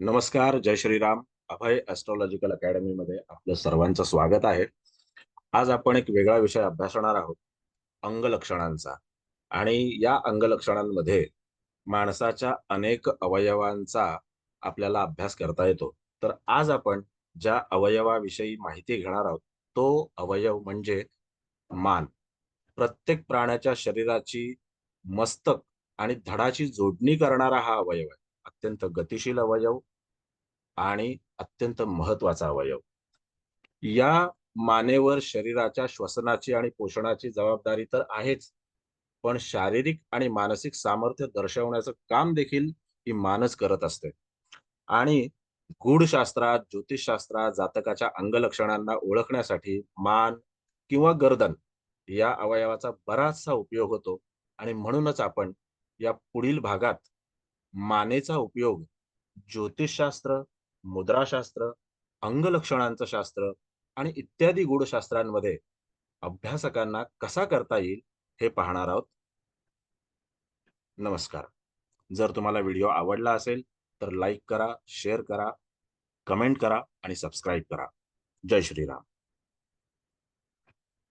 नमस्कार जय श्रीराम. अभय ॲस्ट्रॉलॉजिकल अकॅडमीमध्ये आपलं सर्वांचं स्वागत आहे. आज आपण एक वेगळा विषय अभ्यासणार आहोत अंगलक्षणांचा. आणि या अंगलक्षणांमध्ये माणसाच्या अनेक अवयवांचा आपल्याला अभ्यास करता येतो. तर आज आपण ज्या अवयवाविषयी माहिती घेणार आहोत तो अवयव म्हणजे मान. प्रत्येक प्राण्याच्या शरीराची मस्तक आणि धडाची जोडणी करणारा हा अवयव आहे. अत्यंत गतिशील अवयव आणि अत्यंत महत्त्वाचा अवयव. या मानेवर शरीराच्या श्वसनाची आणि पोषणाची जबाबदारी तर आहेच पण शारीरिक आणि मानसिक सामर्थ्य दर्शवण्याचं काम देखील ही मानच करत असते. आणि गूढशास्त्रात ज्योतिषशास्त्रात जातकाच्या अंगलक्षणांना ओळखण्यासाठी मान किंवा गर्दन या अवयवाचा बराचसा उपयोग होतो आणि म्हणूनच आपण या पुढील भागात मानेचा उपयोग ज्योतिषशास्त्र मुद्राशास्त्र अंगलक्षणांचं शास्त्र आणि इत्यादी गूढशास्त्रांमध्ये अभ्यासकांना कसा करता येईल हे पाहणार आहोत. नमस्कार. जर तुम्हाला व्हिडिओ आवडला असेल तर लाईक करा शेअर करा कमेंट करा आणि सबस्क्राईब करा. जय श्रीराम.